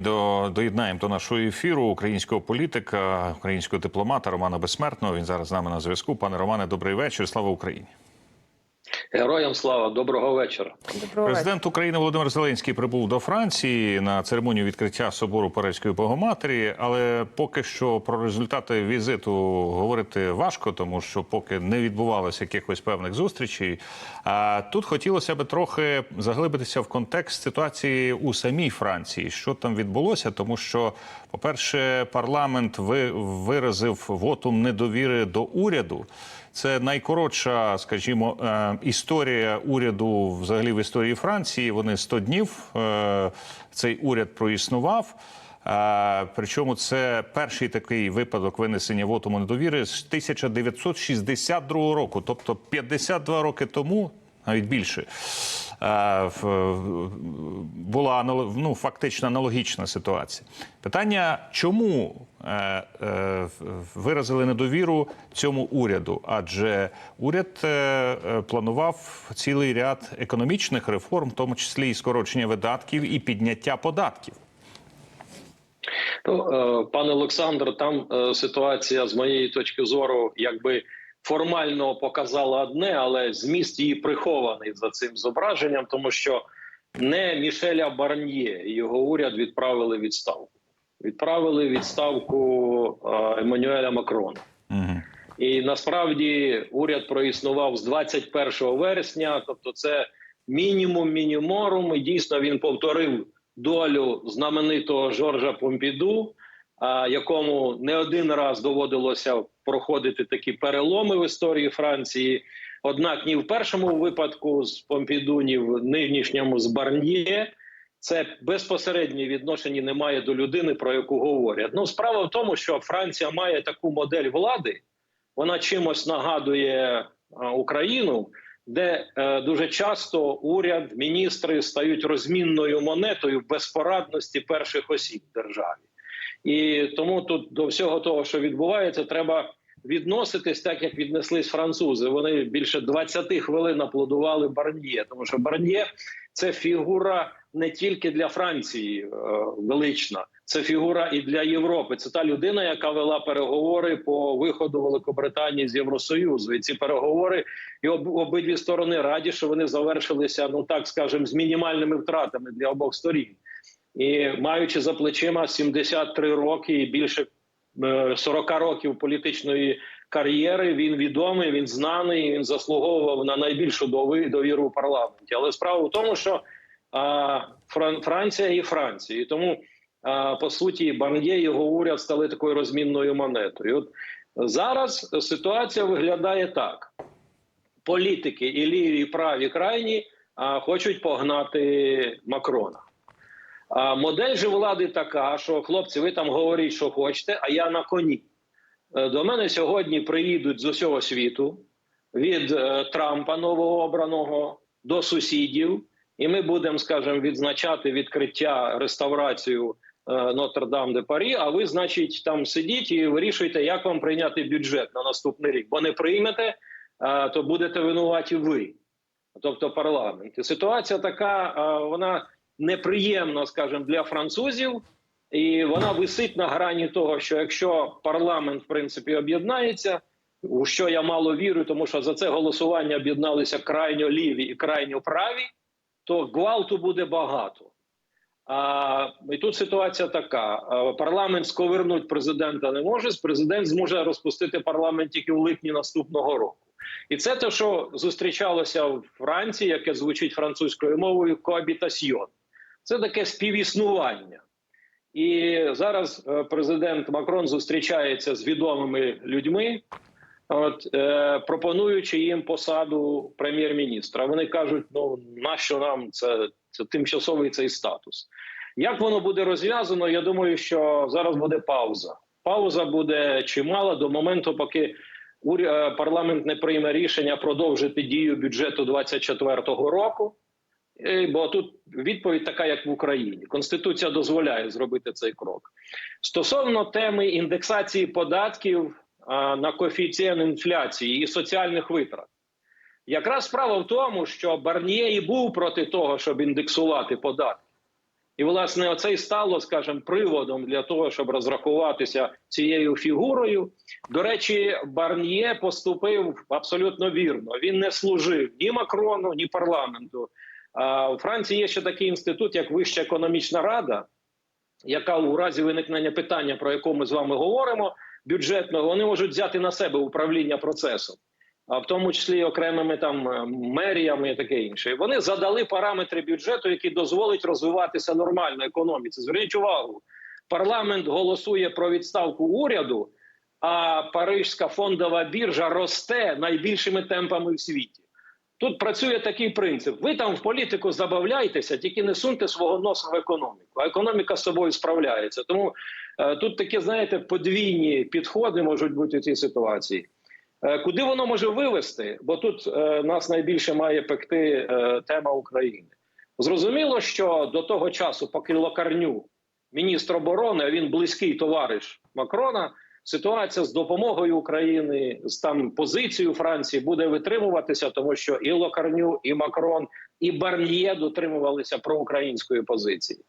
До доєднаємо до нашого ефіру українського політика, українського дипломата Романа Безсмертного. Він зараз з нами на зв'язку. Пане Романе, добрий вечір. Слава Україні. Героям слава, доброго вечора. Доброго Президент України Володимир Зеленський прибув до Франції на церемонію відкриття собору Паризької Богоматері. Але поки що про результати візиту говорити важко, тому що поки не відбувалося якихось певних зустрічей. А тут хотілося б трохи заглибитися в контекст ситуації у самій Франції. Що там відбулося, тому що, по-перше, парламент ви- виразив вотум недовіри до уряду. Це найкоротша, скажімо, е, історія уряду взагалі в історії Франції. Вони 100 днів е, цей уряд проіснував. Е, Причому це перший такий випадок винесення вотуму недовіри з 1962 року, тобто 52 роки тому, навіть більше. Була ну, фактично аналогічна ситуація. Питання, чому виразили недовіру цьому уряду? Адже уряд е, е, планував цілий ряд економічних реформ, в тому числі і скорочення видатків і підняття податків. Ну, е, пане Олександр, там ситуація з моєї точки зору, якби формально показала одне, але зміст її прихований за цим зображенням, тому що не Мішеля Барньє його уряд відправили відставку. Відправили відставку е, Еммануеля Макрона. Угу. І насправді уряд проіснував з 21 вересня, тобто це мінімум мініморум. І дійсно він повторив долю знаменитого Жоржа Помпіду, а, якому не один раз доводилося проходити такі переломи в історії Франції. Однак ні в першому випадку з Помпіду, ні в нинішньому з Барньє. Це безпосереднє відношення немає до людини, про яку говорять. Ну, справа в тому, що Франція має таку модель влади, вона чимось нагадує Україну, де е, дуже часто уряд, міністри стають розмінною монетою безпорадності перших осіб в державі. І тому тут до всього того, що відбувається, треба відноситись так, як віднеслись французи. Вони більше 20 хвилин аплодували Барньє, тому що Барньє це фігура не тільки для Франції е, велична, це фігура і для Європи. Це та людина, яка вела переговори по виходу Великобританії з Євросоюзу. І ці переговори і об, обидві сторони раді, що вони завершилися, ну так скажемо, з мінімальними втратами для обох сторін. І маючи за плечима 73 роки і більше е, 40 років політичної кар'єри, він відомий, він знаний, він заслуговував на найбільшу довіру у парламенті. Але справа в тому, що І Франція, і тому а, по суті і його уряд стали такою розмінною монетою. От зараз ситуація виглядає так: політики і ліві, і праві крайні а, хочуть погнати Макрона. А модель же влади така, що хлопці, ви там говоріть, що хочете, а я на коні. Е, До мене сьогодні приїдуть з усього світу від е, Трампа новообраного до сусідів, і ми будемо, скажімо, відзначати відкриття реставрацію е, Нотр-Дам де Парі. А ви, значить, там сидіть і вирішуйте, як вам прийняти бюджет на наступний рік. Бо не приймете, е, то будете винуваті ви, тобто парламент. І ситуація така, е, вона неприємна, скажімо, для французів. І вона висить на грані того, що якщо парламент в принципі об'єднається, у що я мало вірю, тому що за це голосування об'єдналися крайньо ліві і крайньо праві, то гвалту буде багато. А, і тут ситуація така: парламент сковернуть президента не може. Президент зможе розпустити парламент тільки в липні наступного року. І це те, що зустрічалося в Франції, яке звучить французькою мовою коабітасьйон. Це таке співіснування. І зараз е, президент Макрон зустрічається з відомими людьми, от е, пропонуючи їм посаду прем'єр-міністра. Вони кажуть: ну нащо нам це, це тимчасовий цей статус? Як воно буде розв'язано? Я думаю, що зараз буде пауза. Пауза буде чимала до моменту, поки е, парламент не прийме рішення продовжити дію бюджету 2024 року. Бо тут відповідь така, як в Україні. Конституція дозволяє зробити цей крок. Стосовно теми індексації податків на коефіцієнт інфляції і соціальних витрат, якраз справа в тому, що Барніє і був проти того, щоб індексувати податки. І власне оце й стало, скажімо, приводом для того, щоб розрахуватися цією фігурою. До речі, Барньє поступив абсолютно вірно. Він не служив ні Макрону, ні парламенту. У Франції є ще такий інститут, як Вища економічна рада, яка у разі виникнення питання, про яке ми з вами говоримо, бюджетного, вони можуть взяти на себе управління процесом, а в тому числі окремими там е, меріями і таке інше. Вони задали параметри бюджету, які дозволять розвиватися нормально економіці. Зверніть увагу, парламент голосує про відставку уряду, а Парижська фондова біржа росте найбільшими темпами в світі. Тут працює такий принцип: ви там в політику забавляйтеся, тільки не суньте свого носа в економіку. А економіка з собою справляється. Тому тут такі, знаєте, подвійні підходи можуть бути в цій ситуації. Е, куди воно може вивести? Бо тут е, нас найбільше має пекти е, тема України. Зрозуміло, що до того часу, поки Локарню, міністр оборони, а він близький товариш Макрона. Ситуація з допомогою України з там позицією Франції буде витримуватися, тому що і Локарню, і Макрон, і Барньє дотримувалися проукраїнської позиції.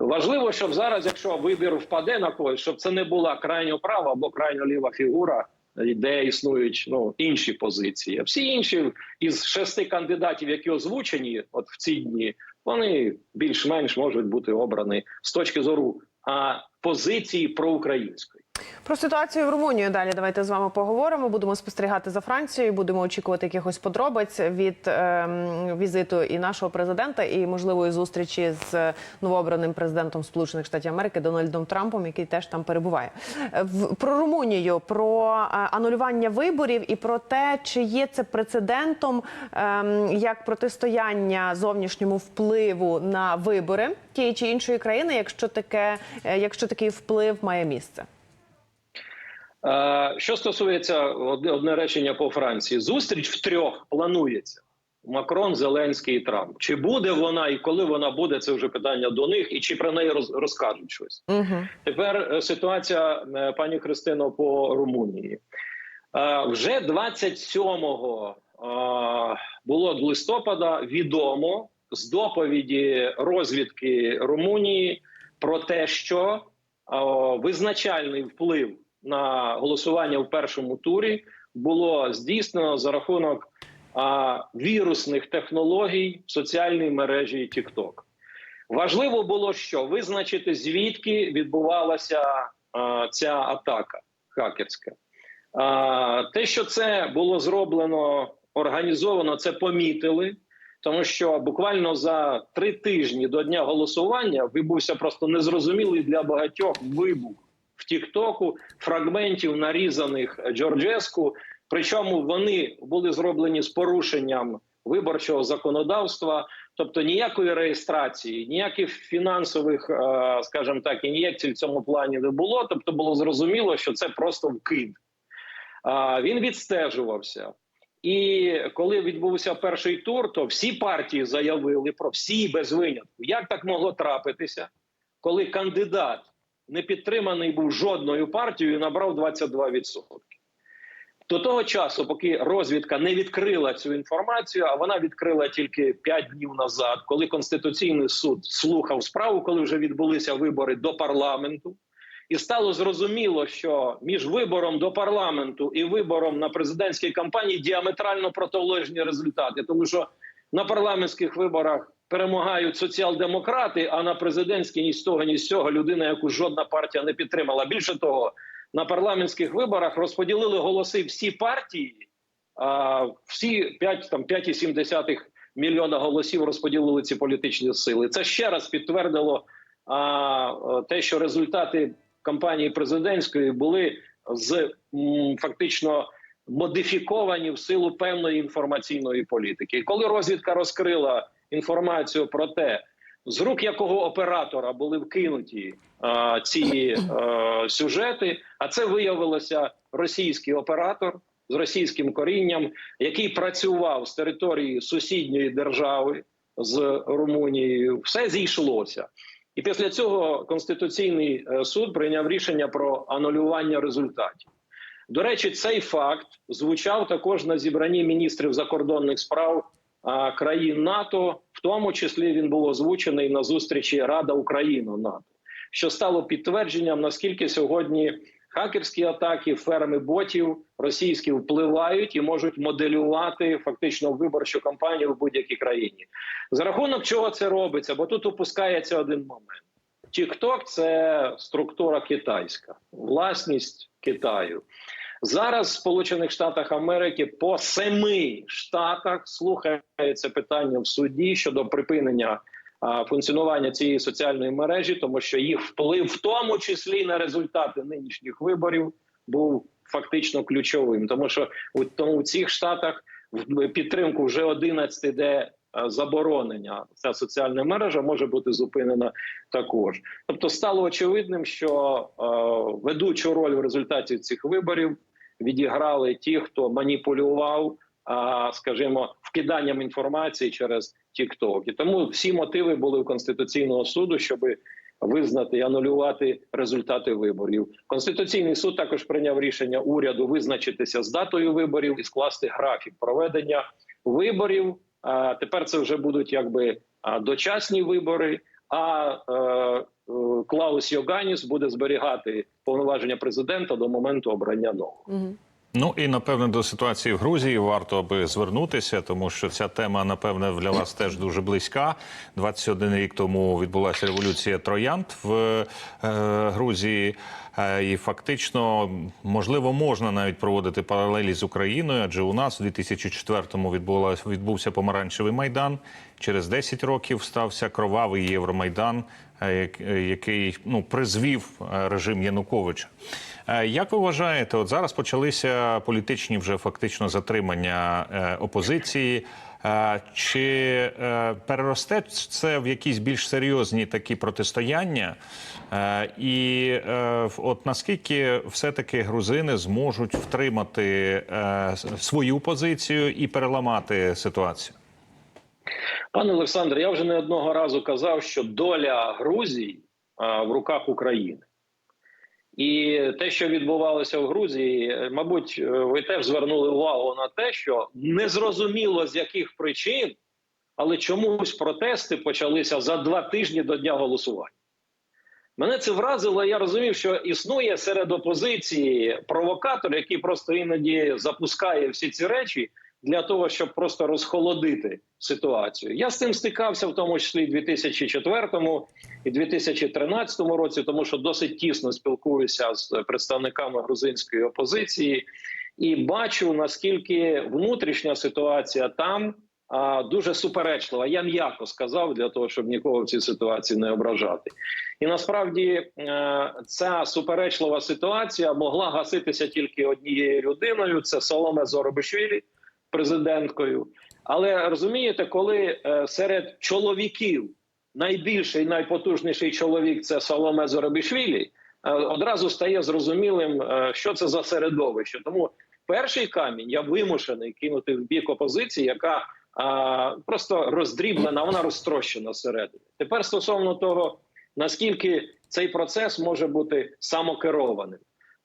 Важливо, щоб зараз, якщо вибір впаде на когось, щоб це не була крайньо права або крайньо ліва фігура, де існують ну інші позиції. Всі інші із шести кандидатів, які озвучені, от в ці дні, вони більш-менш можуть бути обрані з точки зору а, позиції проукраїнської. Про ситуацію в Румунії далі давайте з вами поговоримо. Будемо спостерігати за Францією. Будемо очікувати якихось подробиць від ем, візиту і нашого президента, і можливої зустрічі з новообраним президентом Сполучених Штатів Америки Дональдом Трампом, який теж там перебуває. Е, В про Румунію, про е, анулювання виборів і про те, чи є це прецедентом ем, як протистояння зовнішньому впливу на вибори тієї чи іншої країни, якщо таке, е, якщо такий вплив має місце. Е, Що стосується одне, речення по Франції, зустріч в трьох планується. Макрон, Зеленський і Трамп. Чи буде вона і коли вона буде, це вже питання до них, і чи про неї роз, розкажуть щось. Угу. Тепер е, ситуація, е, пані Христино, по Румунії. Вже 27-го е, було листопада відомо з доповіді розвідки Румунії про те, що визначальний вплив на голосування в першому турі було здійснено за рахунок а, вірусних технологій в соціальній мережі TikTok. Важливо було що визначити звідки відбувалася а, ця атака хакерська. А, те, що це було зроблено організовано, це помітили. Тому що буквально за три тижні до дня голосування відбувся просто незрозумілий для багатьох вибух в Тіктоку фрагментів нарізаних Джорджеску. Причому вони були зроблені з порушенням виборчого законодавства, тобто ніякої реєстрації, ніяких фінансових, е, скажімо так, ін'єкцій в цьому плані не було. Тобто було зрозуміло, що це просто вкид. Він відстежувався. І коли відбувся перший тур, то всі партії заявили про всі без винятку. Як так могло трапитися, коли кандидат не підтриманий був жодною партією, і набрав 22%. До того часу, поки розвідка не відкрила цю інформацію, а вона відкрила тільки 5 днів назад, коли Конституційний суд слухав справу, коли вже відбулися вибори до парламенту, і стало зрозуміло, що між вибором до парламенту і вибором на президентській кампанії діаметрально протилежні результати, тому що на парламентських виборах перемагають соціал-демократи, а на президентській ні з того, ні з цього людина, яку жодна партія не підтримала. Більше того, на парламентських виборах розподілили голоси всі партії, а всі 5, там 5,7 мільйона голосів розподілили ці політичні сили. Це ще раз підтвердило а, те, що результати кампанії президентської були з м, фактично модифіковані в силу певної інформаційної політики. І коли розвідка розкрила інформацію про те, з рук якого оператора були вкинуті а, ці а, сюжети, а це виявилося російський оператор з російським корінням, який працював з території сусідньої держави з Румунією, все зійшлося. І після цього Конституційний е, суд прийняв рішення про анулювання результатів. До речі, цей факт звучав також на зібранні міністрів закордонних справ країн НАТО, в тому числі він був озвучений на зустрічі Рада України НАТО, що стало підтвердженням, наскільки сьогодні хакерські атаки, ферми ботів російські впливають і можуть моделювати фактично виборчу кампанію в будь-якій країні. За рахунок чого це робиться? Бо тут опускається один момент. TikTok – це структура китайська, власність Китаю. Зараз в Сполучених Штатах Америки по семи штатах слухається питання в суді щодо припинення а, функціонування цієї соціальної мережі, тому що їх вплив, в тому числі на результати нинішніх виборів, був фактично ключовим. Тому що у тому в цих штатах в підтримку вже 11 де заборонення ця соціальна мережа може бути зупинена також. Тобто стало очевидним, що е, ведучу роль в результаті цих виборів відіграли ті, хто маніпулював, скажімо, вкиданням інформації через TikTok. І тому всі мотиви були у конституційного суду, щоб визнати і анулювати результати виборів. Конституційний суд також прийняв рішення уряду визначитися з датою виборів і скласти графік проведення виборів. А тепер це вже будуть якби дочасні вибори. А е, Клаус Йоганіс буде зберігати повноваження президента до моменту обрання нового. Мгм. Ну і напевне до ситуації в Грузії варто аби звернутися, тому що ця тема, напевне, для вас теж дуже близька. 21 рік тому відбулася революція троянд в е, Грузії. Е, І фактично, можливо, можна навіть проводити паралелі з Україною, адже у нас у 2004-му відбулась відбувся помаранчевий майдан. Через 10 років стався кровавий Євромайдан, який ну призвів е, режим Януковича. Е, Як ви вважаєте, от зараз почалися політичні вже фактично затримання е, опозиції? Е, Чи е, переросте це в якісь більш серйозні такі протистояння? Е, І е, от наскільки все-таки грузини зможуть втримати е, свою позицію і переламати ситуацію? Пане Олександр, я вже не одного разу казав, що доля Грузії в руках України. І те, що відбувалося в Грузії, мабуть, е, ви теж звернули увагу на те, що незрозуміло з яких причин, але чомусь протести почалися за два тижні до дня голосування. Мене це вразило. Я розумів, що існує серед опозиції провокатор, який просто іноді запускає всі ці речі для того, щоб просто розхолодити ситуацію. Я з цим стикався в тому числі і 2004 і 2013 році, тому що досить тісно спілкуюся з представниками грузинської опозиції і бачу наскільки внутрішня ситуація там дуже суперечлива. Я м'яко сказав для того, щоб нікого в цій ситуації не ображати. І насправді е, ця суперечлива ситуація могла гаситися тільки однією людиною: це Соломе Зоробишвілі, президенткою. Але розумієте, коли е, серед чоловіків найбільший найпотужніший чоловік це Соломе Зоробишвілі, е, одразу стає зрозумілим, е, що це за середовище. Тому перший камінь я вимушений кинути в бік опозиції, яка просто роздріблена, вона розтрощена всередині. Тепер стосовно того, наскільки цей процес може бути самокерованим,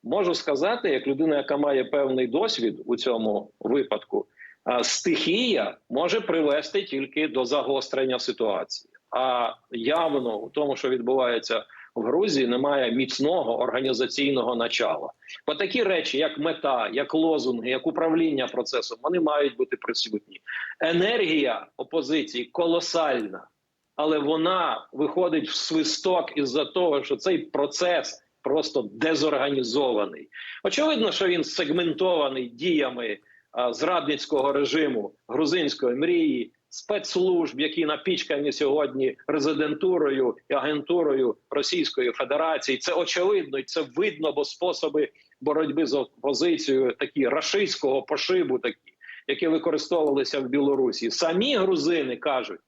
можу сказати, як людина, яка має певний досвід у цьому випадку, стихія може привести тільки до загострення ситуації. А явно у тому, що відбувається в Грузії, немає міцного організаційного начала. Бо такі речі, як мета, як лозунги, як управління процесом, вони мають бути присутні. Енергія опозиції колосальна, але вона виходить в свисток із-за того, що цей процес просто дезорганізований. Очевидно, що він сегментований діями зрадницького режиму грузинської мрії. Спецслужб, які напічкані сьогодні резидентурою і агентурою Російської Федерації, це очевидно і це видно, бо способи боротьби з опозицією такі рашистського пошибу, такі, які використовувалися в Білорусі. Самі грузини кажуть,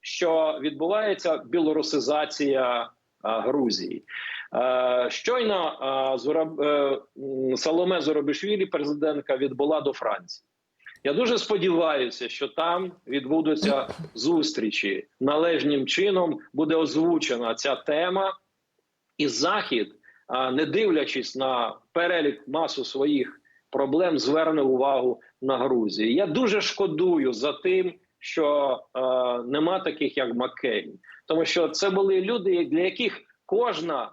що відбувається білорусизація а, Грузії. Е, Щойно Зураб, е, Саломе Зоробишвілі, президентка, відбула до Франції. Я дуже сподіваюся, що там відбудуться зустрічі належним чином буде озвучена ця тема, і Захід, не дивлячись на перелік масу своїх проблем, зверне увагу на Грузію. Я дуже шкодую за тим, що е, нема таких, як Маккейн, тому що це були люди, для яких кожна е,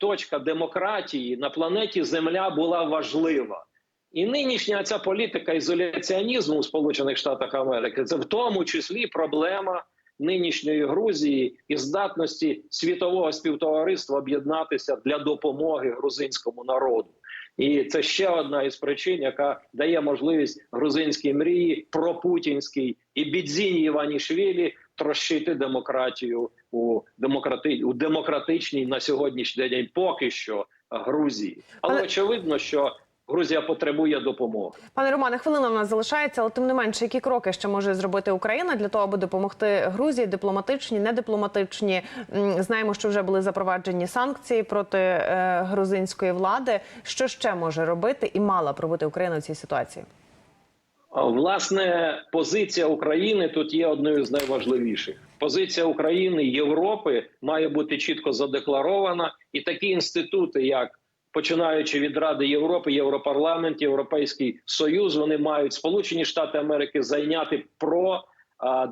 точка демократії на планеті Земля була важлива. І нинішня ця політика ізоляціонізму у Сполучених Штатах Америки це в тому числі проблема нинішньої Грузії і здатності світового співтовариства об'єднатися для допомоги грузинському народу. І це ще одна із причин, яка дає можливість грузинській мрії пропутінській і бідзіні Іванішвілі трощити демократію у демократи... у демократичній на сьогоднішній день поки що Грузії. Але Але- очевидно, що Грузія потребує допомоги. Пане Романе, хвилина в нас залишається, але тим не менше, які кроки ще може зробити Україна для того, аби допомогти Грузії, дипломатичні, недипломатичні. Знаємо, що вже були запроваджені санкції проти е, грузинської влади. Що ще може робити і мала б робити Україна у цій ситуації? Власне, позиція України тут є одною з найважливіших. Позиція України Європи має бути чітко задекларована, і такі інститути, як починаючи від Ради Європи, Європарламент, Європейський Союз, вони мають Сполучені Штати Америки зайняти про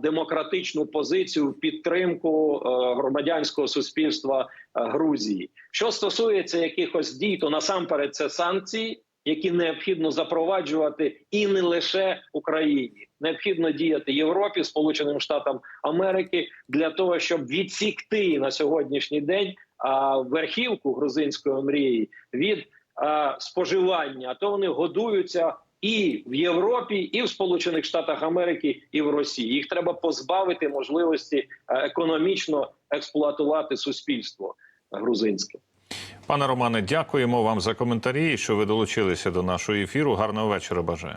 демократичну позицію в підтримку громадянського суспільства Грузії. Що стосується якихось дій, то насамперед це санкції які необхідно запроваджувати і не лише Україні. Необхідно діяти Європі, Сполученим Штатам Америки для того, щоб відсікти на сьогоднішній день верхівку грузинської мрії від споживання. А то вони годуються. І в Європі, і в Сполучених Штатах Америки, і в Росії їх треба позбавити можливості економічно експлуатувати суспільство грузинське. Пане Романе, дякуємо вам за коментарі, що ви долучилися до нашого ефіру. Гарного вечора бажаю.